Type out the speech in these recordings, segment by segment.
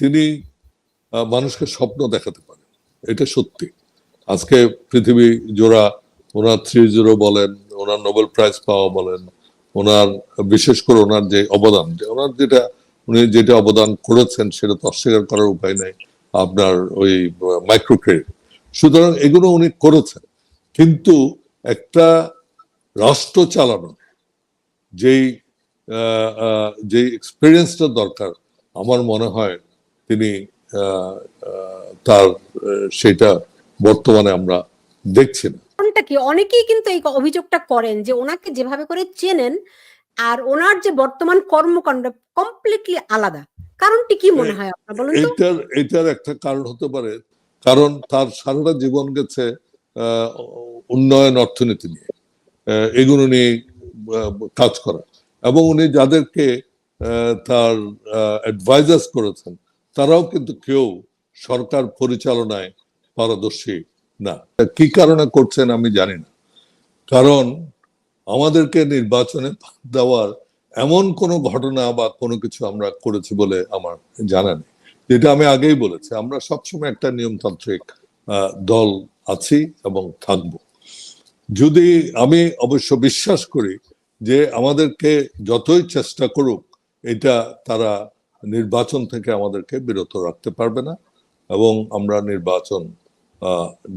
তিনি মানুষকে স্বপ্ন দেখাতে পারেন। এটা সত্যি। আজকে পৃথিবী জোড়া ওনার থ্রি জিরো বলেন, ওনার নোবেল প্রাইজ পাওয়া বলেন, ওনার, বিশেষ করে ওনার যে অবদান ওনার যেটা, উনি যেটা অবদান করেছেন সেটা তো অস্বীকার করার উপায় নাই, আপনার ওই মাইক্রো ক্রেডিট সুতরাং এগুলো উনি করেছেন। কিন্তু একটা রাষ্ট্র চালানো, যেই যে এক্সপিরিয়েন্সটা দরকার, আমার মনে হয় তিনি তার সেটা বর্তমানে আমরা দেখছি না। কারণটা কি? অনেকেই কিন্তু এই অভিযোগটা করেন যে ওনাকে যেভাবে করে চেনেন আর ওনার যে বর্তমান কর্মকাণ্ড কমপ্লিটলি আলাদা। কারণটি কি মনে হয় আপনার বলুন এটার এটার একটা কারণ হতে পারে। কারণ তার সারাটা জীবন গেছে উন্নয়ন অর্থনীতি নিয়ে। এগুলো নিয়ে কাজ করা। এবং উনি যাদেরকে তার অ্যাডভাইজার্স করেছেন তারাও কিন্তু কেউ সরকার পরিচালনায় পারদর্শী না। কি কারণে করছেন আমি জানি না। কারণ আমাদেরকে নির্বাচনে দেওয়ার এমন কোনো ঘটনা বা কোনো কিছু আমরা করেছি বলে আমার জানা নেই। যেটা আমি আগেই বলেছি, আমরা সবসময় একটা নিয়মতান্ত্রিক দল আছি এবং থাকব। যদি আমি অবশ্য বিশ্বাস করি যে আমাদেরকে যতই চেষ্টা করুক, এটা তারা নির্বাচন থেকে আমাদেরকে বিরত রাখতে পারবে না এবং আমরা নির্বাচন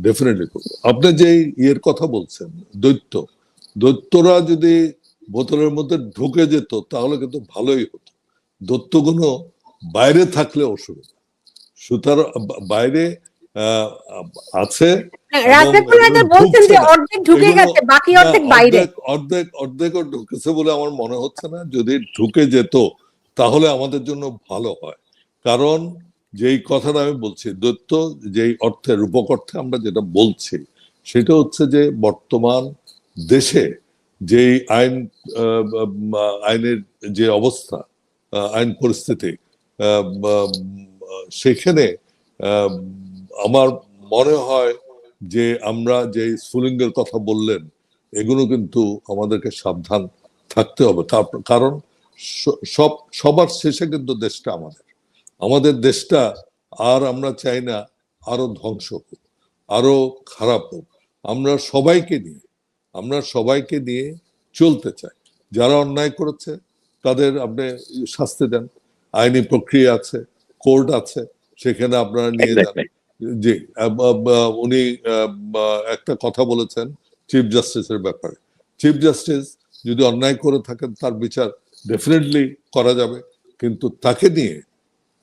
ডেফিনেটলি করব। আপনি যে ইয়ের কথা বলছেন দৈত্য দৈত্যরা যদি বোতলের মধ্যে ঢুকে যেত তাহলে কিন্তু ভালোই হতো। দৈত্যগুলো বাইরে থাকলে অসুবিধা। সুতরাং বাইরে আহ, আছে হ্যাঁ, এবং রাজনাথ এগুলো বলছেন যে অর্ধেক ঢুকে গেছে বাকি অর্ধেক বাইরে। অর্ধেক অর্ধেক অর্ধেকও ঢুকেছে বলে আমার মনে হচ্ছে না। যদি ঢুকে যেত তাহলে আমাদের জন্য ভালো হয়। কারণ যেই কথাটা আমি বলছি, দৈত্য যেই অর্থে রূপক অর্থে আমরা যেটা বলছি, সেটা হচ্ছে যে বর্তমান দেশে যেই আইন আইনের যে অবস্থা আইন পরিস্থিতি সেখানে আমার মনে হয় যে আমরা যে স্ফুলিঙ্গের কথা বললেন, এগুলো কিন্তু আমাদেরকে সাবধান থাকতে হবে। কার- কারণ সব সবার শেষে কিন্তু দেশটা আমাদের। আমাদের দেশটা আর আমরা চাই না আরও ধ্বংস হোক আরও খারাপ হোক। আমরা সবাইকে নিয়ে আমরা সবাইকে নিয়ে চলতে চাই। যারা অন্যায় করেছে তাদের আপনি শাস্তি দেন। আইনি প্রক্রিয়া আছে কোর্ট আছে সেখানে আপনারা নিয়ে যান. জি উনি একটা কথা বলেছেন চিফ জাস্টিসের ব্যাপারে। চিফ জাস্টিস যদি অন্যায় করে থাকেন তার বিচার ডেফিনেটলি করা যাবে। কিন্তু তাকে নিয়ে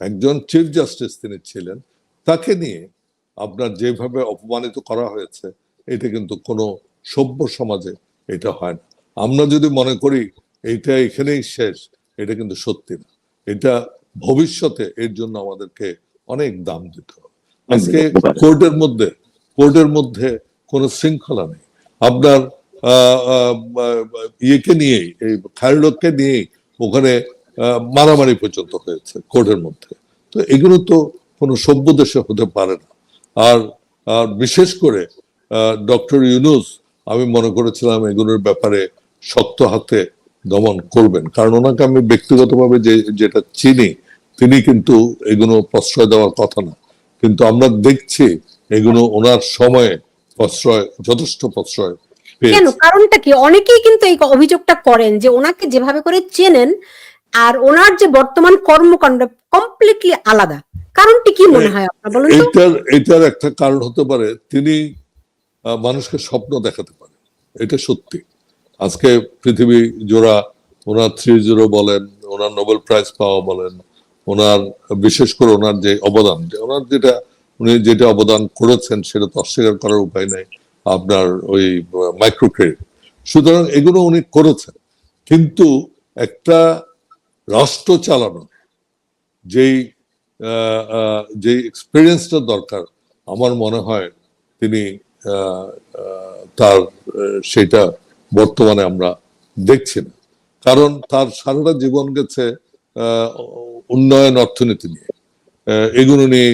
একজন চিফ জাস্টিস তিনি ছিলেন তাকে নিয়ে আপনার যেভাবে অপমানিত করা হয়েছে এটা কিন্তু কোনো সভ্য সমাজে এটা হয় না। আমরা যদি মনে করি এইটা এখানেই শেষ এটা কিন্তু সত্যি না। এটা ভবিষ্যতে এর জন্য আমাদেরকে অনেক দাম দিতে হবে। আজকে কোর্টের মধ্যে কোর্টের মধ্যে কোনো শৃঙ্খলা নেই। আপনার ইয়েকে নিয়েই, এই খায়রুলকে নিয়েই ওখানে মারামারি পর্যন্ত হয়েছে কোর্টের মধ্যে। তো এগুলো তো কোনো সভ্য দেশে হতে পারে না। আর আর বিশেষ করে ডক্টর ইউনুস, আমি মনে করেছিলাম এগুলোর ব্যাপারে শক্ত হাতে দমন করবেন। কারণ ওনাকে আমি ব্যক্তিগতভাবে যে, যেটা চিনি, তিনি কিন্তু এগুলো প্রশ্রয় দেওয়ার কথা না। কিন্তু আমরা দেখছি এগুলো ওনার সময়ে প্রশ্রয়, যথেষ্ট প্রশ্রয় কেন? কারণটা কি? অনেকেই কিন্তু এই অভিযোগটা করেন যে ওনাকে যেভাবে করে চেনেন আর ওনার যে বর্তমান কর্মকাণ্ড কমপ্লিটলি আলাদা। কারণটি কি মনে হয় আপনার বলুন এটার এটার একটা কারণ হতে পারে। তিনি মানুষকে স্বপ্ন দেখাতে পারেন। এটা সত্যি। আজকে পৃথিবী জোড়া ওনার থ্রি জিরো বলেন ওনার নোবেল প্রাইজ পাওয়া বলেন ওনার বিশেষ করে ওনার যে অবদান যে ওনার যেটা উনি যেটা অবদান করেছেন সেটা তো অস্বীকার করার উপায় নাই। আপনার ওই মাইক্রো ক্রেডিট সুতরাং এগুলো উনি করেছেন। কিন্তু একটা রাষ্ট্র চালানো, যেই যে এক্সপিরিয়েন্সটা দরকার, আমার মনে হয় তিনি তার সেটা বর্তমানে আমরা দেখছি না। কারণ তার সারাটা জীবন গেছে উন্নয়ন অর্থনীতি নিয়ে এগুলো নিয়ে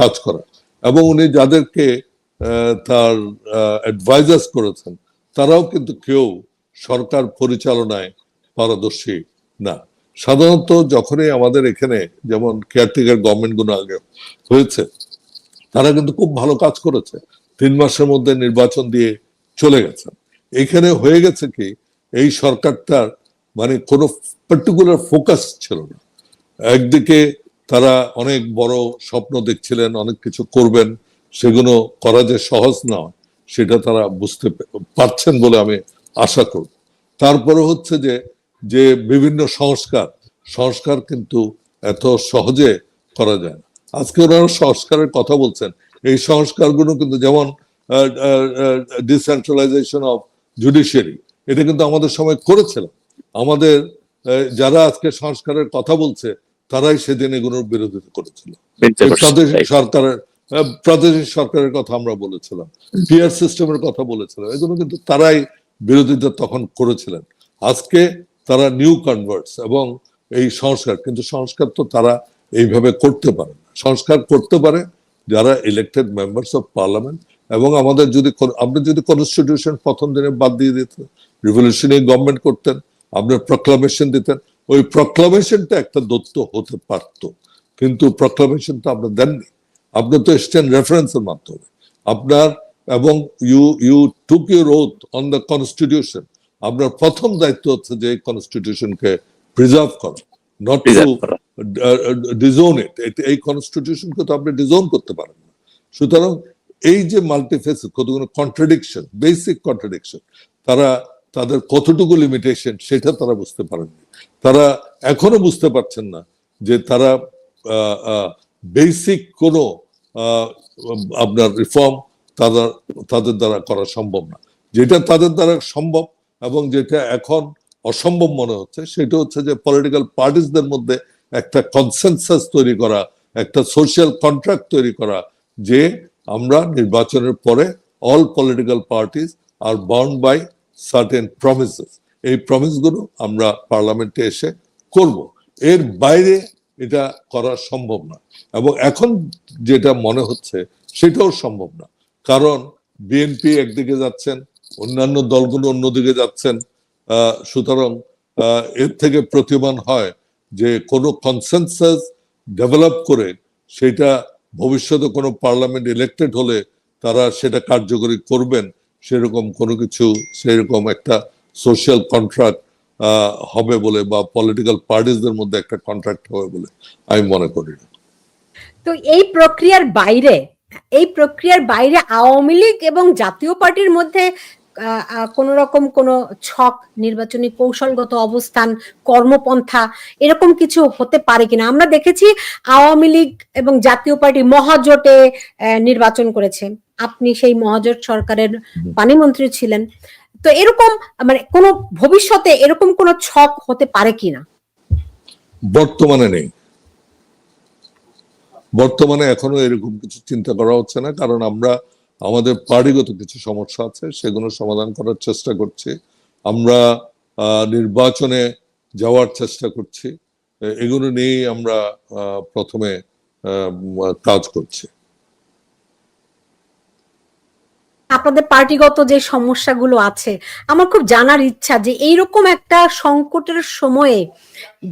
কাজ করা। এবং উনি যাদেরকে তার অ্যাডভাইজার্স করেছেন। তারাও কিন্তু কেউ সরকার পরিচালনায় পারদর্শী না। সাধারণত যখনই আমাদের এখানে যেমন কেয়ারটেকার গভর্নমেন্টগুলো আগে হয়েছে, তারা কিন্তু খুব ভালো কাজ করেছে। তিন মাসের মধ্যে নির্বাচন দিয়ে চলে গেছে। এখানে হয়ে গেছে কি, এই সরকারটার মানে কোনো পার্টিকুলার ফোকাস ছিল না। একদিকে তারা অনেক বড় স্বপ্ন দেখছিলেন, অনেক কিছু করবেন সেগুলো করা যে সহজ নয় সেটা তারা বুঝতে পারছেন বলে আমি আশা করব। তারপরে হচ্ছে যে যে বিভিন্ন সংস্কার সংস্কার কিন্তু এত সহজে করা যায় না। আজকে ওনারা সংস্কারের কথা বলছেন। এই সংস্কারগুলো কিন্তু যেমন ডিসেন্ট্রালাইজেশন অফ জুডিশিয়ারি এটা কিন্তু আমাদের সময় করেছিলাম আমাদের যারা আজকে সংস্কারের কথা বলছে তারাই সেদিন এগুলোর বিরোধিতা করেছিল. সরকারের প্রাদেশিক সরকারের কথা আমরা বলেছিলাম পিয়ার সিস্টেমের কথা বলেছিলাম, এগুলো কিন্তু তারাই বিরোধিতা তখন করেছিলেন। আজকে তারা নিউ কনভার্টস এবং এই সংস্কার, কিন্তু সংস্কার তো তারা এইভাবে করতে পারে সংস্কার করতে পারে যারা ইলেক্টেড মেম্বার্স অফ পার্লামেন্ট এবং আমাদের যদি আপনি যদি কনস্টিটিউশন প্রথম দিনে বাদ দিয়ে দিতেন রিভলিউশনারি গভর্নমেন্ট করতেন, আপনার প্রক্লামেশন দিতেন, ওই প্রক্লামেশনটা একটা দত্ত হতে পারতো। কিন্তু প্রক্লামেশন তো আপনার দেননি। আপনি তো এসছেন রেফারেন্সের মাধ্যমে। আপনার এবং you you took your oath on the constitution আপনার প্রথম দায়িত্ব হচ্ছে যে কনস্টিটিউশনকে প্রিজার্ভ করা নট টু ডিজোন ইট এই কনস্টিটিউশনকে তো আপনি ডিজোন করতে পারেন না। সুতরাং এই যে মাল্টিফেসিস কতগুলো কন্ট্রাডিকশন বেসিক কন্ট্রাডিকশন তারা তাদের কতটুকু লিমিটেশন সেটা তারা বুঝতে পারেননি। তারা এখনও বুঝতে পারছেন না যে তারা বেসিক কোনো আপনার রিফর্ম তাদের তাদের দ্বারা করা সম্ভব না। যেটা তাদের দ্বারা সম্ভব এবং যেটা এখন অসম্ভব মনে হচ্ছে, সেটা হচ্ছে যে পলিটিক্যাল পার্টিসদের মধ্যে একটা কনসেনসাস তৈরি করা, একটা সোশ্যাল কন্ট্রাক্ট তৈরি করা, যে আমরা নির্বাচনের পরে all political parties are bound by certain promises এই প্রমিসগুলো আমরা পার্লামেন্টে এসে করব। এর বাইরে এটা করা সম্ভব না। এবং এখন যেটা মনে হচ্ছে, সেটাও সম্ভব না। কারণ বিএনপি একদিকে যাচ্ছেন, অন্যান্য দলগুলো অন্যদিকে যাচ্ছেন সুতরাং এর থেকে প্রতীয়মান হয় যে কোনো কনসেনসাস ডেভেলপ করে সেটা ভবিষ্যতে কোনো পার্লামেন্ট ইলেক্টেড হলে তারা সেটা কার্যকরী করবেন, সেরকম কোনো কিছু, সেরকম একটা সোশ্যাল কন্ট্রাক্ট হবে বলে বা পলিটিক্যাল পার্টিসদের মধ্যে একটা কন্ট্রাক্ট হবে বলে আমি মনে করি না। তো এই প্রক্রিয়ার বাইরে এই প্রক্রিয়ার বাইরে আওয়ামী লীগ এবং জাতীয় পার্টির মধ্যে কোন রকম কোন ছক নির্বাচনী কৌশলগত অবস্থান কর্মপন্থা এরকম কিছু হতে পারে কিনা? আমরা দেখেছি আওয়ামী লীগ এবং জাতীয় পার্টি মহাজোটে নির্বাচন করেছে। আপনি সেই মহাজোট সরকারের পানিমন্ত্রী ছিলেন। তো এরকম মানে কোন ভবিষ্যতে এরকম কোন ছক হতে পারে কিনা? বর্তমানে নেই। বর্তমানে এখনও এরকম কিছু চিন্তা করা হচ্ছে না, কারণ আমরা, আমাদের পার্টিগত কিছু সমস্যা আছে, সেগুলো সমাধান করার চেষ্টা করছি। আমরা নির্বাচনে যাওয়ার চেষ্টা করছি। এগুলো নিয়েই আমরা প্রথমে কাজ করছি। আপনাদের পার্টিগত যে সমস্যাগুলো আছে, আমার খুব জানার ইচ্ছা যে এইরকম একটা সংকটের সময়ে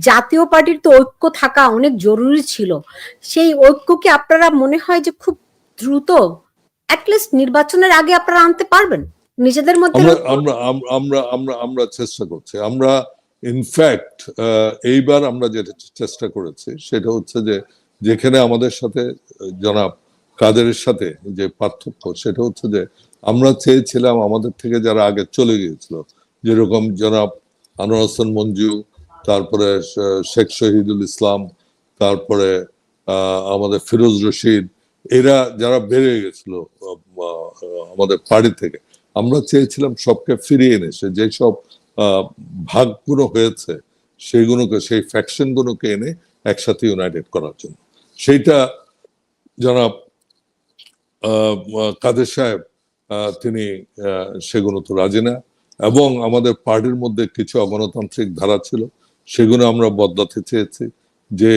জাতীয় পার্টির তো ঐক্য থাকা অনেক জরুরি ছিল। সেই ঐক্য কি আপনারা মনে হয় যে খুব দ্রুত অ্যাটলিস্ট নির্বাচনের আগে আপনারা আনতে পারবেন? নিজেদের মধ্যে আমরা আমরা আমরা আমরা চেষ্টা করছি। আমরা ইনফ্যাক্ট এইবার আমরা যেটা চেষ্টা করেছি সেটা হচ্ছে যে যেখানে আমাদের সাথে জনাব কাদেরের সাথে যে পার্থক্য সেটা হচ্ছে যে আমরা চেয়েছিলাম আমাদের থেকে যারা আগে চলে গিয়েছিল, যেরকম জনাব আনোয়ার হোসেন মঞ্জু, তারপরে শেখ শহীদুল ইসলাম, তারপরে আমাদের ফিরোজ রশিদ, এরা যারা বেড়ে গেছিল আমাদের পার্টি থেকে, আমরা চেয়েছিলাম সবকে ফিরিয়ে এনে, সে যেসব ভাগগুলো হয়েছে সেইগুলোকে সেই ফ্যাকশন গুলোকে এনে একসাথে ইউনাইটেড করার জন্য। সেইটা জনাব কাদের সাহেব তিনি সেগুলো তো রাজি না। এবং আমাদের পার্টির মধ্যে কিছু অগণতান্ত্রিক ধারা ছিল, সেগুলো আমরা বদলাতে চেয়েছি যে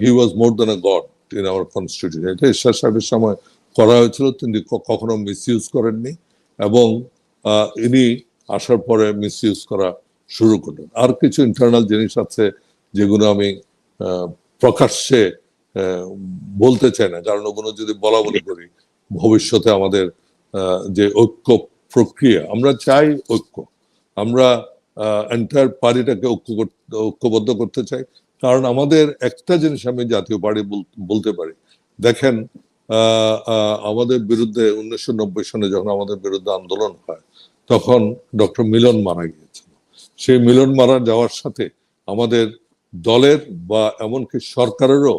he was more than a god in our constitution এটা ঈশ্বর সাহেবের সময় করা হয়েছিল, তিনি কখনো মিস ইউজ করেননি এবং ইনি আসার পরে মিস ইউজ করা শুরু করলেন। আর কিছু ইন্টারনাল জিনিস আছে যেগুলো আমি প্রকাশ্যে বলতে চাই না। কারণ ওগুলো যদি বলা বলি করি, ভবিষ্যতে আমাদের যে ঐক্য প্রক্রিয়া, আমরা চাই ঐক্য। আমরা এন্টায়ার পার্টিটাকে ঐক্য ঐক্যবদ্ধ করতে চাই। কারণ আমাদের একটা জিনিস আমি জাতীয় পার্টি বলতে পারি। দেখেন আমাদের বিরুদ্ধে উনিশশো নব্বই সনে যখন আমাদের বিরুদ্ধে আন্দোলন হয়, তখন ডক্টর মিলন মারা গিয়েছিল। সেই মিলন মারা যাওয়ার সাথে আমাদের দলের বা এমনকি সরকারেরও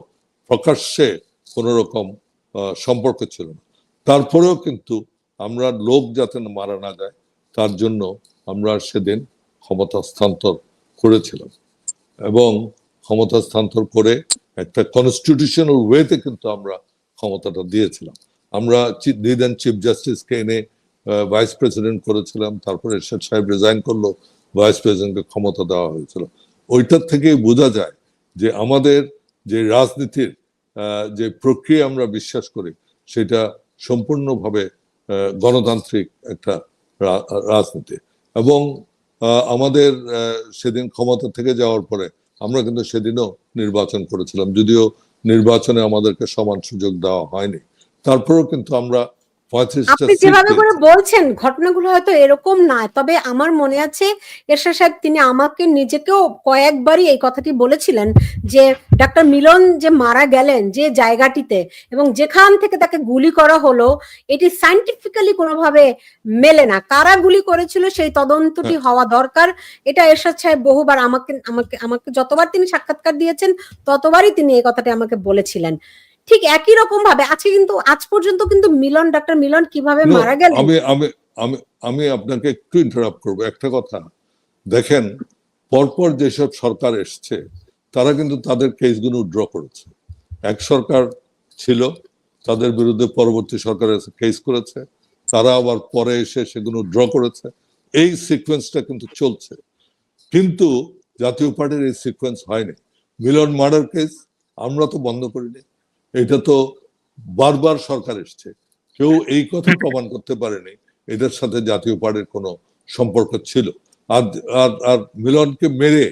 প্রকাশ্যে কোন রকম সম্পর্ক ছিল না। তারপরেও কিন্তু আমরা লোক যাতে মারা না যায়, তার জন্য আমরা সেদিন ক্ষমতা হস্তান্তর করেছিলাম। এবং ক্ষমতা হস্তান্তর করে একটা কনস্টিটিউশনাল ওয়েতে কিন্তু আমরা ক্ষমতাটা দিয়েছিলাম। আমরা দিদেন চিফ জাস্টিসকে এনে ভাইস প্রেসিডেন্ট করেছিলাম, তারপরে এরশাদ সাহেব রিজাইন করল ভাইস প্রেসিডেন্টকে ক্ষমতা দেওয়া হয়েছিল। ওইটার থেকেই বোঝা যায় যে আমাদের যে রাজনীতির যে প্রক্রিয়া আমরা বিশ্বাস করি, সেটা সম্পূর্ণভাবে গণতান্ত্রিক একটা রাজনীতি। এবং আমাদের সেদিন ক্ষমতা থেকে যাওয়ার পরে আমরা কিন্তু সেদিনও নির্বাচন করেছিলাম, যদিও নির্বাচনে আমাদেরকে সমান সুযোগ দেওয়া হয়নি। তারপরেও কিন্তু আমরা আপনি যেভাবে করে। বলছেন ঘটনাগুলো হয়তো এরকম না তবে আমার মনে আছে এরশাদ সাহেব তিনি আমাকে নিজেকেও কয়েকবারই এই কথাটি বলেছিলেন যে ডাক্তার মিলন যে মারা গেলেন যে জায়গাটিতে এবং যেখান থেকে তাকে গুলি করা হলো এটি সাইন্টিফিক্যালি কোনোভাবে মেলে না। কারা গুলি করেছিল সেই তদন্তটি হওয়া দরকার। এটা এরশাদ সাহেব বহুবার আমাকে আমাকে আমাকে যতবার তিনি সাক্ষাৎকার দিয়েছেন ততবারই তিনি এই কথাটি আমাকে বলেছিলেন। ঠিক একই রকম ভাবে। আজকে কিন্তু আজ পর্যন্ত কিন্তু মিলন ডাক্তার মিলন কীভাবে মারা গেলেন? আমি আমি আমি আমি আপনাকে একটু ইন্টারাপ্ট করব। একটা কথা দেখেন পরপর যেসব সরকার এসছে তারা কিন্তু তাদের কেসগুলো ড্র করেছে। এক সরকার ছিল তাদের বিরুদ্ধে পরবর্তী সরকার কেস করেছে তারা আবার পরে এসে সেগুলো ড্র করেছে। এই সিকোয়েন্সটা কিন্তু চলছে। কিন্তু জাতীয় পার্টির এই সিকোয়েন্স হয়নি। মিলন মার্ডার কেস আমরা তো বন্ধ করিনি। এটা তো বারবার সরকার এসছে। কেউ এই কথা প্রমাণ করতে পারেনি। এটার সাথে জাতীয় পার্টির কোনো সম্পর্ক ছিল। আর আর মিলনকে মেরে